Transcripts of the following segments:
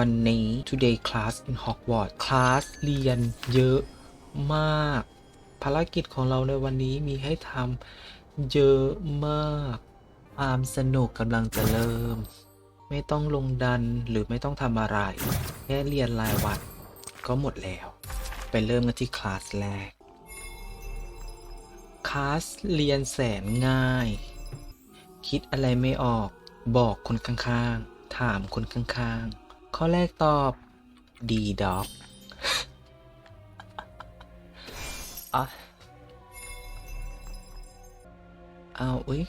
วันนี้ today class in Hogwarts คลาสเรียนเยอะมาก ภารกิจของเราในวันนี้มีให้ทำเยอะมาก ความสนุกกำลังจะเริ่ม ไม่ต้องลงดันหรือไม่ต้องทำอะไร แค่เรียนรายวันก็หมดแล้ว ไปเริ่มกันที่คลาสแรก คลาสเรียนแสนง่าย คิดอะไรไม่ออกบอกคนข้างๆ ถามคนข้างๆ ข้อแรกตอบดีด็อกอะเอาอุ้ย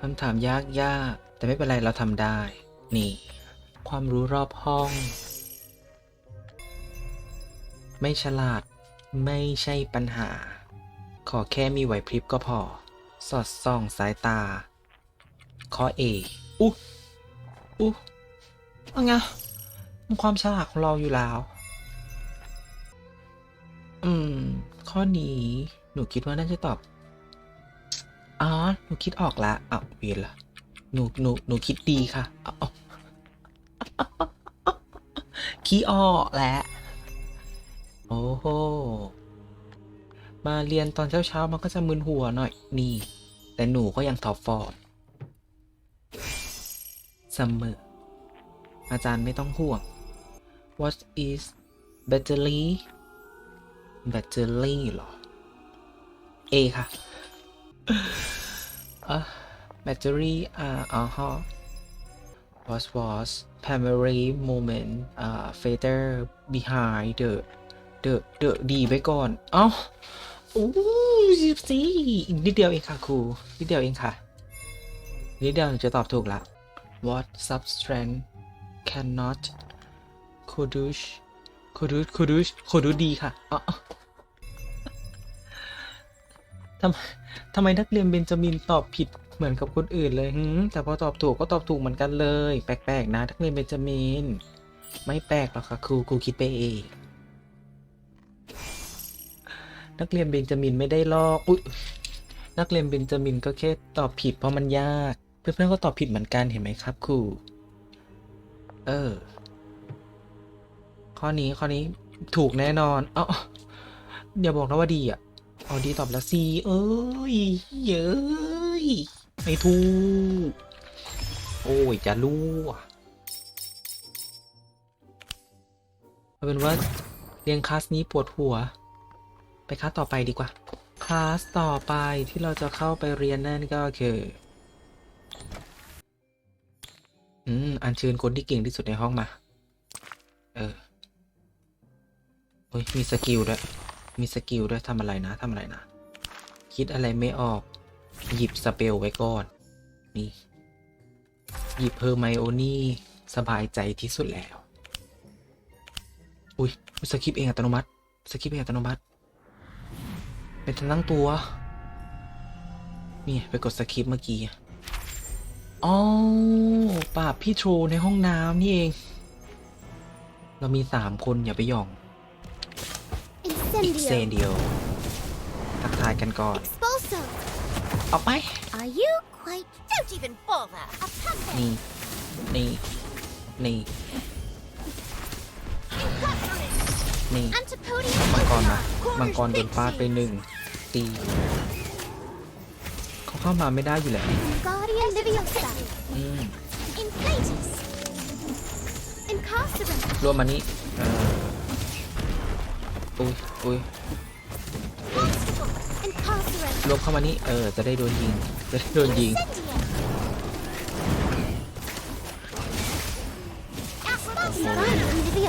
คำถามยากยากแต่ไม่เป็นไรเราทำได้ นี่ ความรู้รอบห้อง ไม่ฉลาด ไม่ใช่ปัญหา ขอแค่มีไหวพริบก็พอ สอดส่องสายตา ข้อ A อุ๊อุ๊เอาไงมัน ความฉลาดของเราอยู่แล้ว อืม ข้อนี้ หนูคิดว่าน่าจะตอบ อ๋อ หนูคิดออกละอ้าวเวียนละหนูหนูหนูคิดดีค่ะเอาเอาคิดออแล้วโอ้โห มาเรียนตอนเช้าๆ มันก็จะมึนหัวหน่อย นี่ แต่หนูก็ยังทอปฟอร์มเสมออาจารย์ไม่ต้องห่วง What is battery battery เหรอ A ค่ะอะ battery อ่าอ๋อฮะ was was primary moment อ่า fader behind the the the ดีไปก่อน เอ้าโอ้สิบสี่อีกนิดเดียวเองค่ะครู นิดเดียวเองค่ะ นิดเดียวหนูจะตอบถูกละ What substance cannot produce produce produce produce ดีค่ะอ๋อทำทำไมนักเรียนเบนจามินตอบผิดเหมือนกับคนอื่นเลยหืมแต่พอตอบถูกก็ตอบถูกเหมือนกันเลย แปลกๆ นะ นักเรียนเบนจามิน ไม่แปลกหรอกค่ะครูครูคิดไปเองนักเรียนเบนจามินไม่ได้ลอกอุ๊ยนักเรียนเบนจามินก็แค่ตอบผิดเพราะมันยาก เพื่อนๆก็ตอบผิดเหมือนกันเห็นไหมครับครูเออ ข้อนี้ข้อนี้ถูกแน่นอน เอ้าอย่าบอกนะว่าดีอะเอาดีตอบแล้วซีเอ้ยเย้ยไม่ถูก โอ้ย จะรู้อะเอาเป็นว่าเรียนคลาสนี้ปวดหัว ไปคลาสต่อไปดีกว่า คลาสต่อไปที่เราจะเข้าไปเรียนนั่นก็คือ อืม อัญเชิญคนที่เก่งที่สุดในห้องมา เออ โอ้ยมีสกิลด้วย มีสกิลด้วยทำอะไรนะทำอะไรนะ คิดอะไรไม่ออก หยิบสเปลไว้ก่อน นี่ หยิบเพอร์ไมโอนี่สบายใจที่สุดแล้ว อุ้ยสคริปต์เองอัตโนมัติสคริปต์เองอัตโนมัติ เป็นทั้งตัว นี่ ไปกดสคริปต์เมื่อกี้อ๋อปราบพี่โทรในห้องน้ำนี่เอง เรามีสามคนอย่าไปหย่อง อีกเซน Incendio. เดียว ทักทายกันก่อน Expulso. เอาไป Are you quite Don't even bother. A puppet. นี่ นี่ นี่นี่ Antipodium มังกร Ultima? มามังกรโดนฟาดไปหนึ่งตีเขาเข้ามาไม่ได้อยู่แล้ว Guardian Leviosa. อืม Inflatus. Incarcerum. รวมมานี้เอออุ้ยอุ้ย Constable. Incarcerum. รวมเข้ามานี้เออ จะได้โดนยิง จะได้โดนยิง Incendio.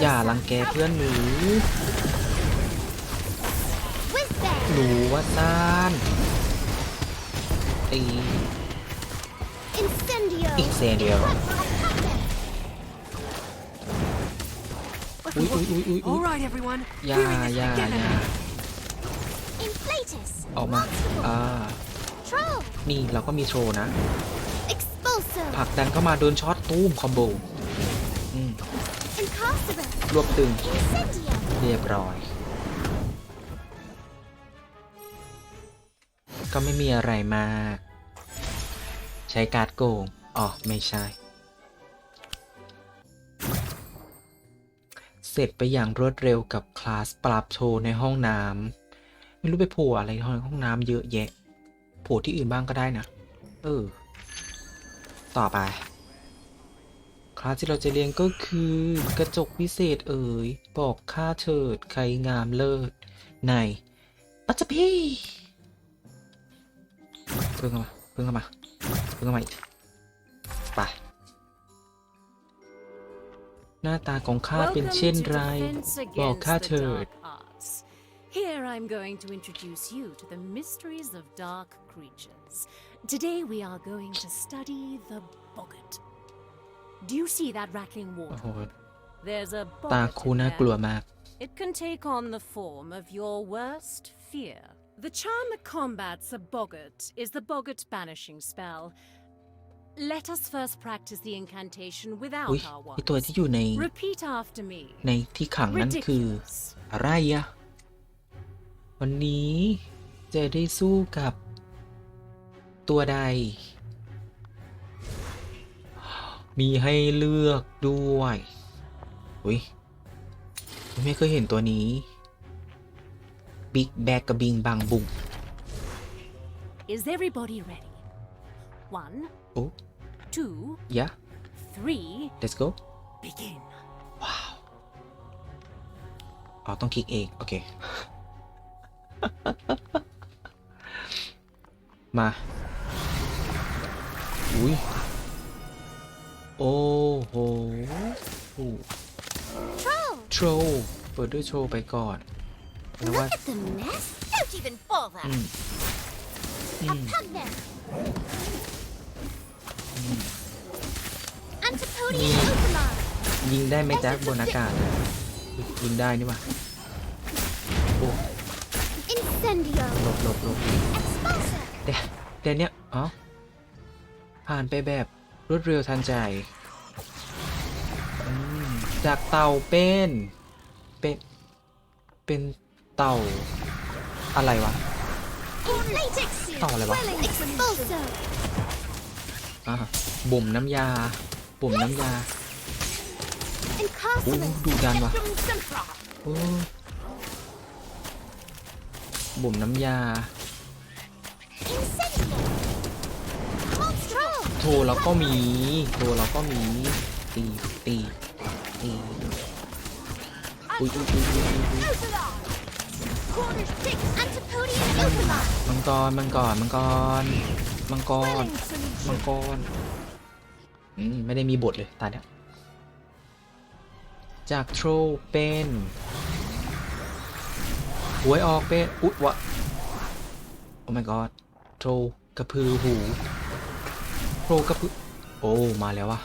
อย่า Guardian รัง Leviosa. แกเพื่อนหนู Whizbang. หนูว่าซ่านตี Incendio. อีกเซนเดียว อุ้ยอุ้ยอุ้ยอุ้ยอุ้ All ย right, everyone. อย่า We're in this อย่า together. อย่า Inflatus. ออกมา Constable. อ่า Troll. นี่เราก็มีโชว์นะ Expulso. ผลักดันเข้ามาโดนช็อตตูมคอมโบอืม Incarcerum. รวบตึง Incendio. เรียบร้อย ก็ไม่มีอะไรมาก ใช้การ์ดโกง อ๋อ ไม่ใช่ เสร็จไปอย่างรวดเร็วกับคลาสปรับโชว์ในห้องน้ำไม่รู้ไปโผล่อะไรในห้องน้ำเยอะแยะโผล่ที่อื่นบ้างก็ได้นะ เออ ต่อไป คลาสที่เราจะเรียนก็คือกระจกพิเศษเอ่ยบอกค่าเถิดใครงามเลิศในปัจจพีเพิ่งเข้ามาเพิ่งเข้ามาเพิ่งเข้ามาไป หน้าตาของข้าเป็น Welcome เช่น to ไร Defense บอก Against ข้า the เถิด Dark Arts. Here I'm going to introduce you to the mysteries of dark creatures. Today we are going to study the boggart. Do you see that rattling โอ้ water? โห There's a ตา boggart คู in น่ากลัว there. มาก It can take on the form of your worst fear. The charm that combats a boggart is the boggart banishing spell. Let us first practice the incantation อุ้ย without our ไอตัว wands. ที่อยู่ใน Repeat after me. ในที่ขังนั้นคือ Ridiculous. อะไรอะวันนี้จะได้สู้กับตัวใด มีให้เลือกด้วยอุ้ยไม่เคยเห็นตัวนี้ บิ๊กแบกกับบิงบังบุง Is everybody ready? One, โอ้ two, ยะ three, let's go begin. ว้าวอ๋อต้องคลิกเอง โอเค มา อุ้ย โอ้โห Troll! โชว์เปิดด้วยโชว์ไปก่อนแล้วว่า Look at the mess! Don't even bother. อืมอืม Pugner! Antipodian Opalon! ยิงได้ไหมจ๊ะบนอากาศอะยิงได้นี่หว่าโอ้ Incendio! หลบหลบหลบ Expulsor! แต่แต่เนี้ยอ๋อผ่านไปแบบรวดเร็วทันใจอืมจากเต่าเป็น เป็น เป็นเต่าอะไรวะ Inflated! เต่าอะไรวะ Expulsor! อ่าบ่มน้ำยาบ่มน้ำยาโอ้ Incarcerate! ดูดันว่ะ From Sempra. โอ้บ่มน้ำยา Incendio! Monstro! โทรเราก็มีโทรเราก็มีตีตีตีอุ้ยอุ้ยอุ้ยอุ้ยอุ้ย Opalon! Corner six! Antipodian Opalon! มังกรมังกรมังกรมังกร Quelling solution! มังกรอืมไม่ได้มีบทเลยตาเนี่ยจากโทรเป็นหวยออกเป็นอุ๊ยวะโอ้ my god โทรกระพือหูโทรกระพือโอ้มาแล้ววะ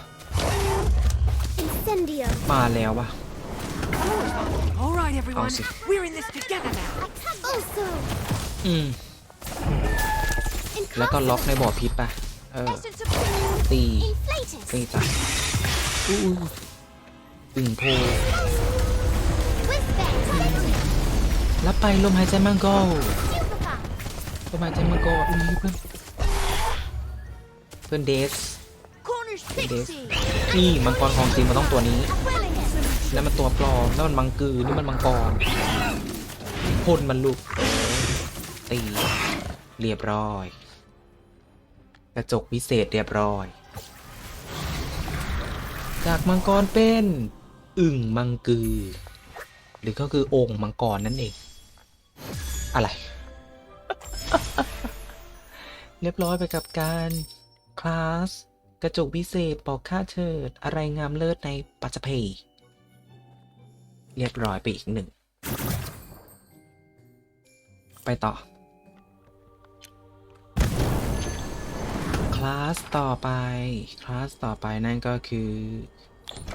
Incendio! มาแล้ววะ All right, everyone. see. We're in this together now. Expulso! อืมแล้วก็ล็อกใน Incarcerate! บ่อพิษไป เออ Essence of Truth! ตี Inflatus! ตีจ้ะอู้อู้อึ่งโพ Whizbang! Talented! รับไปลมหายใจมังกร Superfast! ลมหายใจมังกรอุ้ยเพื่อนเพื่อนเดส Corner This. 60! นี่มังกรของจริงมันต้องตัวนี้ Quelling solution! แล้วมันตัวปลอมแล้วมันมังกือนี่มันมังกรพ่นมันลุกตีเรียบร้อย กระจกวิเศษเรียบร้อย จากมังกรเป็นอึ่งมังกือหรือก็คือองค์มังกรนั่นเอง อะไร เรียบร้อยไปกับการคลาสกระจกวิเศษบอกค่าเชิด อะไรงามเลิศในปัจจเพยเรียบร้อยไปอีกหนึ่ง ไปต่อาสต่อไป คลาสต่อไปนั่นก็คือ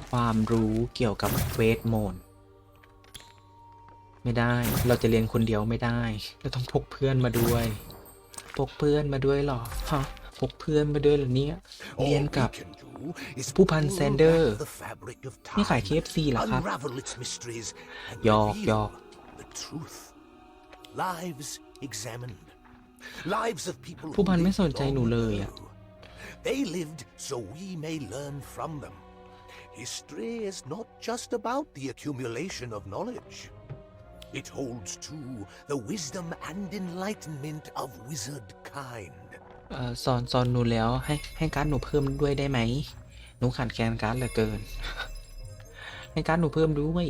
ความรู้เกี่ยวกับเวทมนต์ไม่ได้ เราจะเรียนคนเดียวไม่ได้ เราต้องพกเพื่อนมาด้วย พกเพื่อนมาด้วยเหรอ ฮะ พกเพื่อนมาด้วยเหรอเนี่ย เรียนกับผู้พันแซนเดอร์ นี่ขาย KFC เหรอครับ Unravel its mysteries and หยอก reveal หยอก the truth. Lives examined. Lives of people ผู้พัน who ไม่สน lived ใจหนู long เลยอะ ago. They lived so we may learn from them. History is not just about the accumulation of knowledge. It holds too the wisdom and enlightenment of wizard kind. เอ่อสอนสอนหนูแล้วให้ให้การดหนูเพิ่มด้วยได้ไหม หนูขาดแคลนการดเหลือเกิน ให้การดหนูเพิ่มด้วย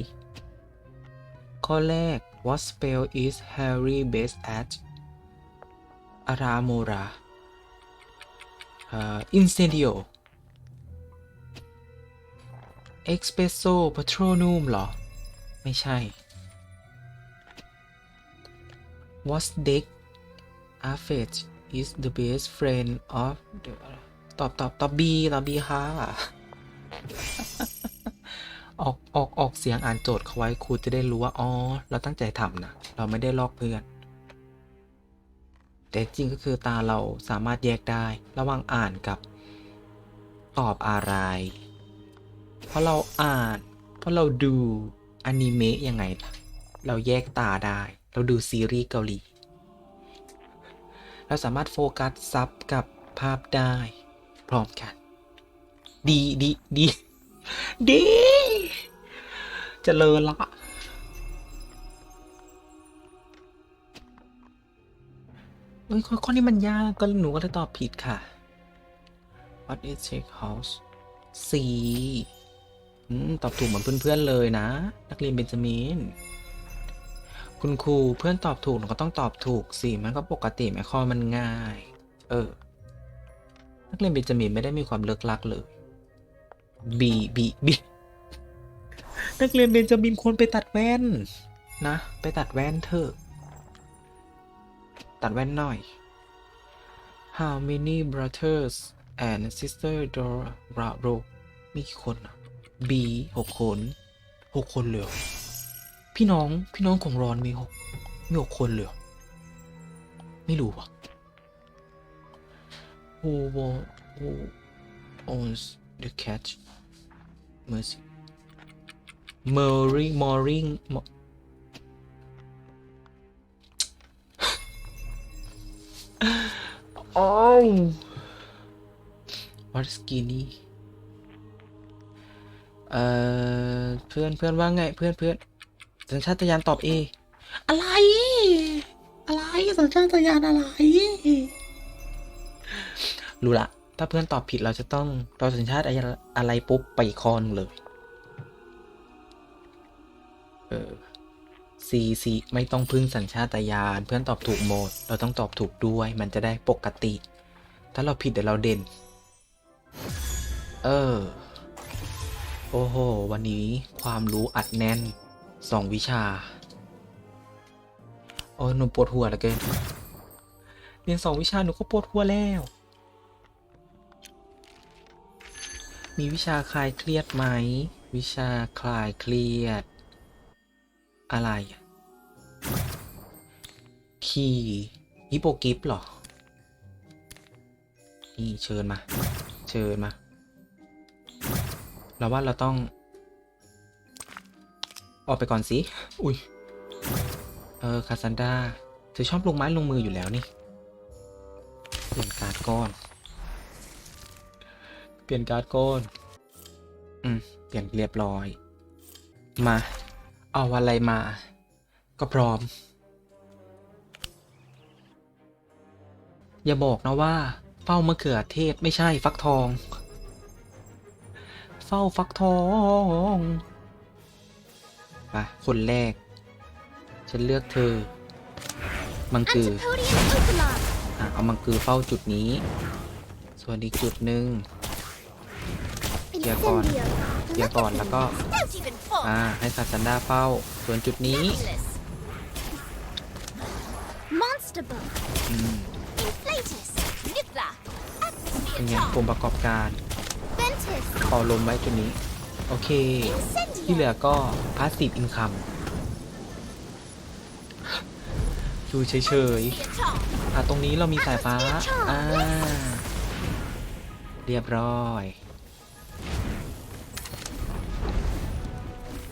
ข้อแรก What spell is Harry best at Aramora เอ่อ Incendio Espresso Patronum เหรอ ไม่ใช่ What deck a f f e t is the best friend of the ตอบตอบตอบบีตอบบีค่ะ ออกออกออกเสียงอ่านโจทย์เขาไว้ครูจะได้รู้ว่า อ๋อ เราตั้งใจทำนะ เราไม่ได้ลอกเพื่อน แต่จริงก็คือตาเราสามารถแยกได้ ระหว่างอ่านกับตอบอะไร เพราะเราอ่าน เพราะเราดูอนิเมะยังไงล่ะ เราแยกตาได้ เราดูซีรีส์เกาหลี เราสามารถโฟกัสซับกับภาพได้ พร้อมกัน ดีดีดีดีเจริญละ เอ้ยข้อนี้มันยากก็หนูก็เลยตอบผิดค่ะ What is check house C อืมตอบถูกเหมือนเพื่อนๆเลยนะ นักเรียนเบนจามิน คุณครูเพื่อนตอบถูกหนูก็ต้องตอบถูกสิมันก็ปกติไหมข้อมันง่าย เออ นักเรียนเบนจามินไม่ได้มีความเลิกลักเลยบีบีบีนักเรียนเบนจามินควรไปตัดแว่น นะ ไปตัดแว่นเถอะ ตัดแว่นหน่อย How many brothers and sister Dora Ro มีกี่คนอะ B หกคนหกคนเลยเหรอพี่น้องพี่น้องของรอนมีหกมีหกคนเลยเหรอไม่รู้ว่ะ Who wa- who owns the cat Mercy Mooring Mooring Mo- โอ้ What skinny เอ่อเพื่อนเพื่อนว่าไง เพื่อนเพื่อนสัญชาตญาณตอบ A อะไร อะไรสัญชาตญาณอะไร รู้ละ ถ้าเพื่อนตอบผิดเราจะต้องเราสัญชาตญาณอะไรปุ๊บไปอีกข้อหนึงเลย เออ C C ไม่ต้องพึ่งสัญชาตญาณเพื่อนตอบถูกหมด เราต้องตอบถูกด้วย มันจะได้ปกติ ถ้าเราผิดเดี๋ยวเราเด่น เออ โอ้โห วันนี้ความรู้อัดแน่นสองวิชา โอ้หนูปวดหัวเหลือเกินเรียนสองวิชาหนูก็ปวดหัวแล้ว มีวิชาคลายเครียดไหม วิชาคลายเครียด อะไร อะคีฮิปโปกิฟเหรอ นี่เชิญมา เชิญมา เราว่าเราต้อง ออกไปก่อนสิ อุ้ย เออ คาซันดา เธอชอบลงไม้ลงมืออยู่แล้วนี่ เปลี่ยนการ์ดก้อน เปลี่ยนการ์ดก้อน อืม เปลี่ยนเรียบร้อย มา เอาอะไรมา ก็พร้อม อย่าบอกนะว่า เฝ้ามะเขือเทศไม่ใช่ฟักทอง เฝ้าฟักทองไปคนแรก ฉันเลือกเธอ มังกือ Antipodium Opalon. อะเอามังกือเฝ้าจุดนี้ ส่วนอีกจุดหนึ่ง Kia con. Incendio. เคลียร์ก่อนแล้วก็ Don't even fall. อ่าให้คาซันดาเฝ้า ส่วนจุดนี้ Nebulous. Monster Book. อืม Inflatus. Niffler. เป็น Atmosphere ไง charm. กลุ่มประกอบการ Ventus. พอลมไว้จุดนี้ โอเค ที่ Incendio. เหลือก็พาสซีฟอินคัมอยู่เฉย Atmosphere charm. ๆอะตรงนี้เรามีสายฟ้า อ่า เรียบร้อย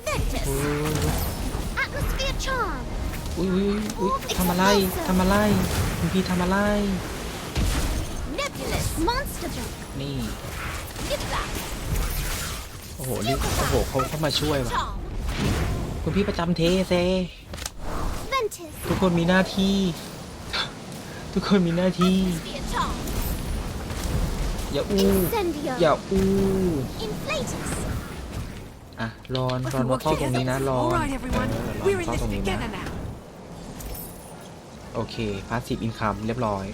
Ventus. อุ้ย Atmosphere Charm. อุ้ยอุ้ยอุ้ยทำอะไร ทำอะไร คุณพี่ทำอะไร Nebulous. Monster Book. นี่ Niffler. โอ้หนี่โอ้โหเขาเข้ามาช่วยว่ะ Charm. คุณพี่ประจำเทเซ Ventus. ทุกคนมีหน้าที่ ทุกคนมีหน้าที่ Be a charm. อย่าอู้ Incendio. อย่าอู้ Inflatus. อะรอนรอนมาเข้าตรงนี้นะรอน All right, เอ everyone. อรอน We're in เข้า this ตรงนี้นะ together now. โอเคพาสซีฟอินคัมเรียบร้อย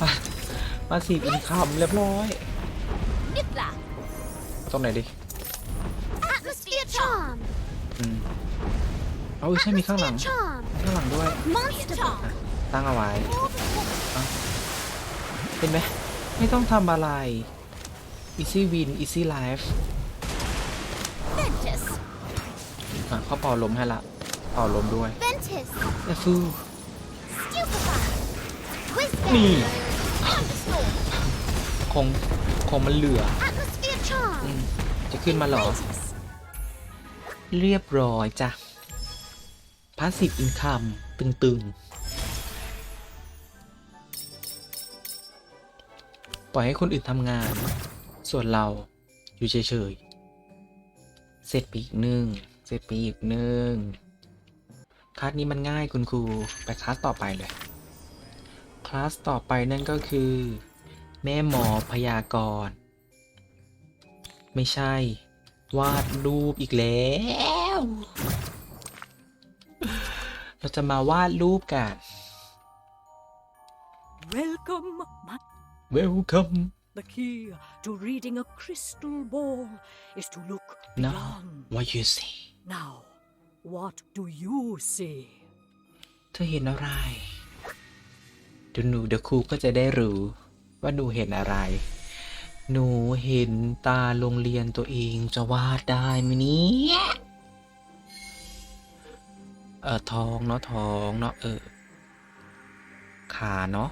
Nebulous. พาสซีฟอินคัมเรียบร้อย Nibla. ตรงไหนดิ Atmosphere charm. อืมเอาใช่มีข้างหลัง Atmosphere charm. ข้างหลังด้วย Be a Monster charm. ตั้งเอาไว้ More than one. เห็นไหมไม่ต้องทำอะไร easy win easy life Ventus. อะเขาเป่าลมให้ละเป่าลมด้วย Ventus. แต่ฟู Stupefy. Wisdom. นี่ Thunderstorm. คงคงมันเหลือ Atmosphere charm. อืมจะขึ้นมาเหรอ Inflatus. เรียบร้อยจ้ะพาสซีฟอินคัมตึงๆ ปล่อยให้คนอื่นทำงาน ส่วนเราอยู่เฉยๆ เสร็จไปอีกหนึ่ง เสร็จไปอีกหนึ่งคลาสนี้มันง่ายคุณครู ไปคลาสต่อไปเลย คลาสต่อไปนั่นก็คือ แม่หมอพยากรณ์ไม่ใช่ วาดรูปอีกแล้ว เราจะมาวาดรูปกัน Welcome, my Welcome The key to reading a crystal ball is to look now beyond. what you see Now, what do you see? เธอเห็นอะไรเดี๋ยวหนูเดี๋ยวครูก็จะได้รู้ว่าหนูเห็นอะไร หนูเห็นตาโรงเรียนตัวเองจะวาดได้ไหมเนี่ยเออท้องเนาะท้องเนาะเออขาเนาะ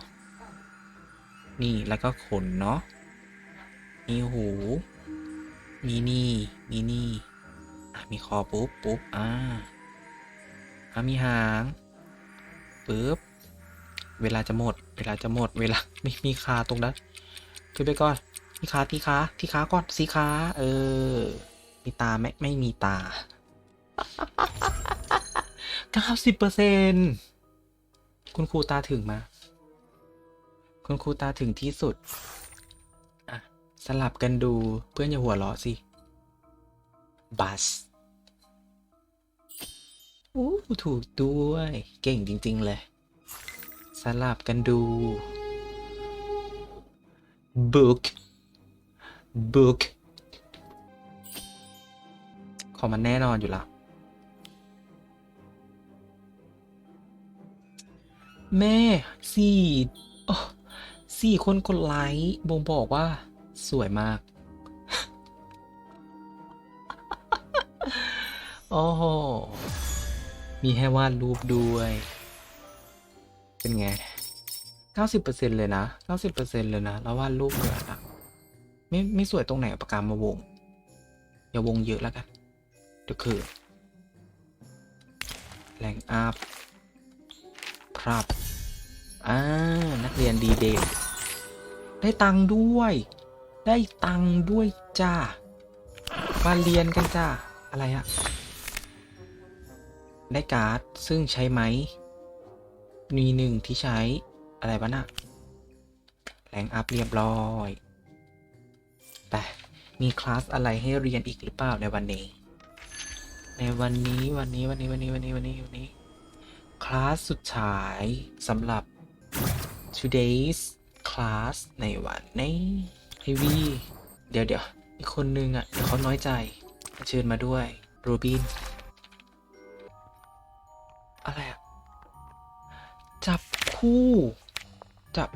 นี่แล้วก็ขนเนาะมีหู มีนี่ มีนี่มีคอปุ๊บปุ๊บอ่าอะมีหางปึ๊บ เวลาจะหมด เวลาจะหมด เวลาไม่มีขาตรงนั้นขึ้นไปก่อนที่ขาที่ขาที่ขาก่อนสีขาเออ มีตาไหมไม่มีตาเก้าสิบเปอร์เซ็นคุณครูตาถึงมา คุณครูตาถึงที่สุด อะ สลับกันดูเพื่อนอย่าหัวเราะสิ บัสอู้ถูกด้วย เก่งจริง ๆ เลย สลับกันดู book book ของมันแน่นอนอยู่ละแม่สี่โอ้สี่คนกดไลค์บ่งบอกว่า สวยมาก โอ้โห มีให้วาดรูปด้วย เป็นไงเก้าสิบเลยนะเก้าสิบเลยนะ แล้ววาดรูปเหมือนอะไม่ไม่สวยตรงไหนปากกามาวง อย่าวงเยอะแล้วกันเดี๋ยวคือแรงอัพครับอ่านักเรียนดีเด่นได้ตังค์ด้วย ได้ตังค์ด้วยจ้า มาเรียนกันจ้า อะไรอะได้การ์ด ซึ่งใช้ไหม มีหนึ่งที่ใช้อะไรบ้าน่ะแรงอัพเรียบร้อยแต่มีคลาสอะไรให้เรียนอีกหรือเปล่าในวันนี้ ในวันนี้วันนี้วันนี้วันนี้วันนี้วันนี้วันนี้คลาสสุดท้ายสำหรับ today's class ในวันนี้ให้วีเดี๋ยวเดี๋ยวอีกคนนึงอะเดี๋ยวเขาน้อยใจเชิญมาด้วยโรบิน คู่จับ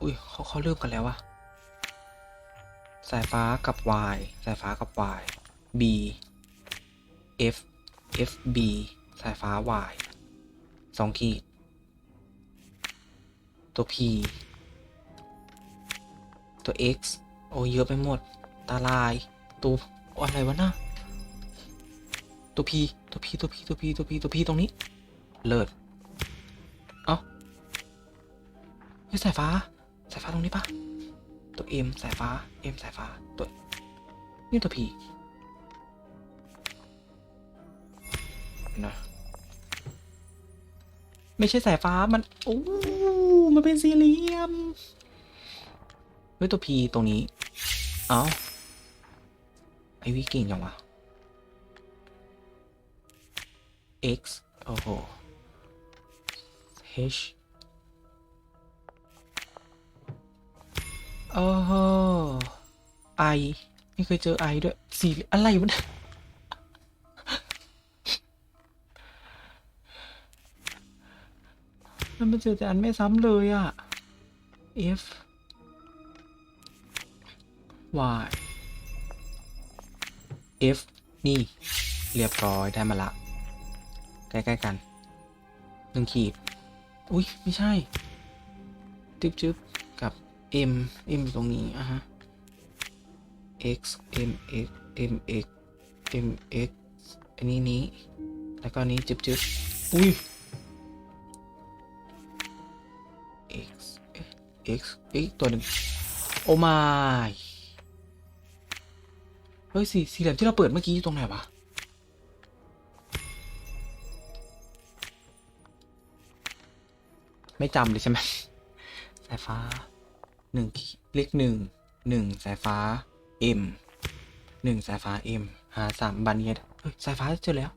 อุ้ยเขาเขาเริ่มกันแล้ววะสายฟ้ากับ Y สายฟ้ากับ Y B F F B สายฟ้า Y สองขีด ตัว P ตัว X โอ้เยอะไปหมด ตาลาย ตัวอะไรวะนะตัว P ตัว P ตัว P ตัว P ตัว P ตัว P ตรงนี้ เลิศ ฮ้ยสายฟ้า สายฟ้าตรงนี้ปะตัว M สายฟ้า M สายฟ้าตัวนี่ตัว P นะไม่ใช่สายฟ้ามันโอ้มันเป็นสี่เหลี่ยมเฮ้ยตัว P ตรงนี้ เอ้าไอวิเก่งจังวะ X โอ้โห H โอ้โห I ไม่เคยเจอ I ด้วยสีอะไรวะเนี่ยมันมาเจอแต่อันไม่ซ้ำเลยอะ F Y F นี่ เรียบร้อยได้มาละ ใกล้ๆกันหนึ่งขีด อุ้ยไม่ใช่ จึ๊บจึ๊บกับ M M อยู่ตรงนี้อะฮะ X M X M X M X อันนี้นี้ แล้วก็นี้จึบจึบอุ้ย X X เอ้ตัวหนึ่งโอ้ my เฮ้ยสี่สี่เหลี่ยมที่เราเปิดเมื่อกี้อยู่ตรงไหนวะไม่จำเลยใช่ไหมสายฟ้า หนึ่งขีดเลขหนึ่งหนึ่งสายฟ้า M หนึ่งสายฟ้า M หาสามบันเนียเฮ้ยสายฟ้าเจอแล้ว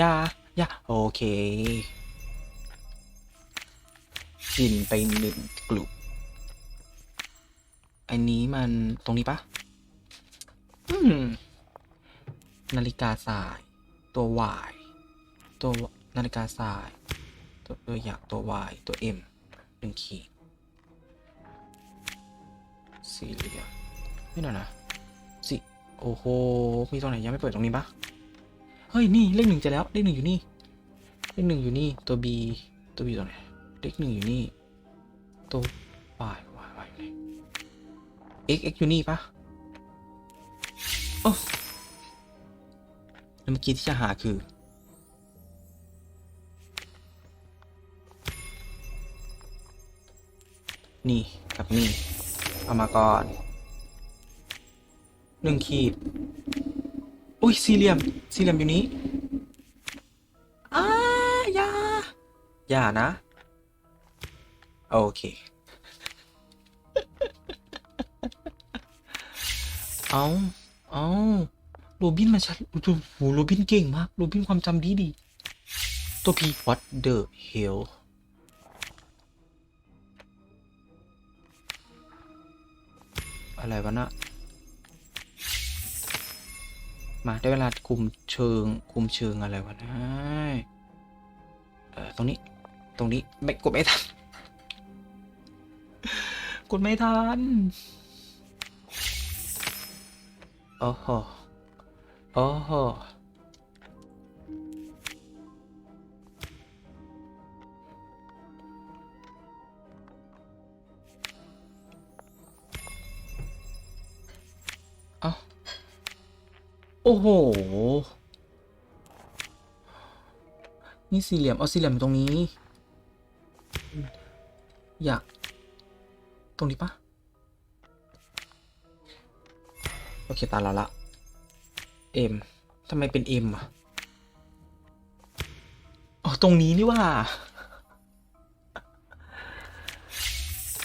ยายาโอเค กินไปหนึ่งกลุ่มอันนี้มันตรงนี้ปะอืมนาฬิกาสาย ตัว Y ตัวนาฬิกาสาย ตัวตัวอย่างตัว Y ตัว M หนึ่งขีด สี่เหลี่ยมไม่น่อยนะสิโอ้โหมีตรงไหนยังไม่เปิดตรงนี้ปะเฮ้ยนี่เลขหนึ่งเจะแล้วเลขหนึ่งอยู่นี่เลขหนึ่งอยู่นี่ตัว B ตัว B ตรงไหนเลขหนึ่งอยู่นี่ตัว Y Y Y อยู่ไหน X X อยู่นี่ปะโอ้แล้วเมื่อกี้ที่จะหาคือนี่กับนี่ เอามาก่อนหนึ่งขีด อุ้ยสี่เหลี่ยม สี่เหลี่ยมอยู่นี้อ้าอย่าอย่านะ โอเค เอาเอาโรบินมาชัดโอ้โหโรบินเก่งมาก โรบินความจำดีดี ตัวพี what the hell อะไรวะนะมาได้เวลาคุมเชิง คุมเชิงอะไรวะนะเออตรงนี้ ตรงนี้ไม่กดไม่ทันกดไม่ทันโอ้โหโอ้โห โอ้โห นี่สี่เหลี่ยม เอาสี่เหลี่ยมตรงนี้ อยาก ตรงนี้ปะโอเค ตาเราละ เอ็มทำไมเป็นเอ็มอะอ๋อตรงนี้นี่ว่า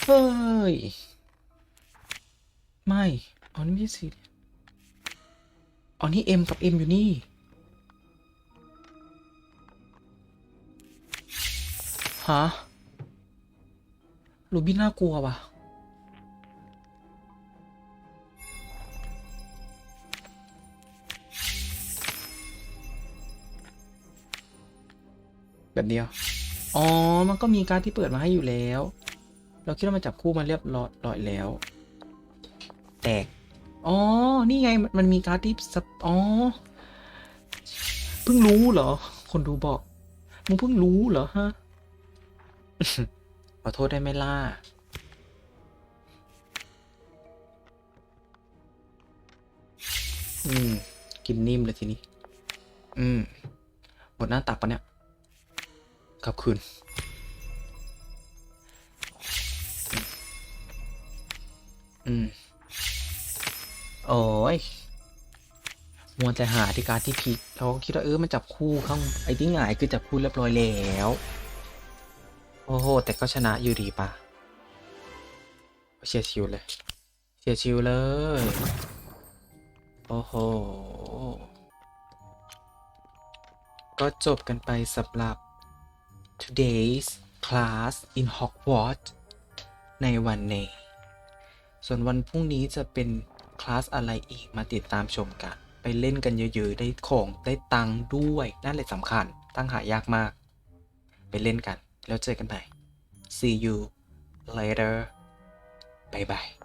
เฮ้ย ไม่ อ๋อนี่สี่เหลี่ยม อ๋อนี่เอ็มกับเอ็มอยู่นี่ ฮะลูบี้น่ากลัวว่ะ แบบเดียว อ๋อ มันก็มีการที่เปิดมาให้อยู่แล้ว เราคิดว่ามันจับคู่มาเรียบร้อยแล้ว แตก อ๋อ นี่ไงมันมันมีการดที่สปอ๋อ เพิ่งรู้เหรอ คนดูบอก มึงเพิ่งรู้เหรอฮะ ขอโทษได้ไหมล่ะ อืม กินนิ่มเลยทีนี้ อืม หมดหน้าตักปะเนี่ยกลับคืน อืม โอ้ยมัวแต่หาที่การที่ผิดเราก็คิดว่าเออมันจับคู่ข้างไอ้ที่หงายคือจับคู่เรียบร้อยแล้ว โอ้โห แต่ก็ชนะอยู่ดีปะเชียร์ชิวเลยเชียร์ชิวเลย โอ้โห ก็จบกันไปสำหรับ today's class in Hogwarts ในวันนี้ ส่วนวันพรุ่งนี้จะเป็น คลาสอะไรอีกมาติดตามชมกัน ไปเล่นกันเยอะๆ ได้ของได้ตังค์ด้วยนั่นแหละสำคัญ ตั้งหายากมาก ไปเล่นกันแล้วเจอกันใหม่ see you later bye bye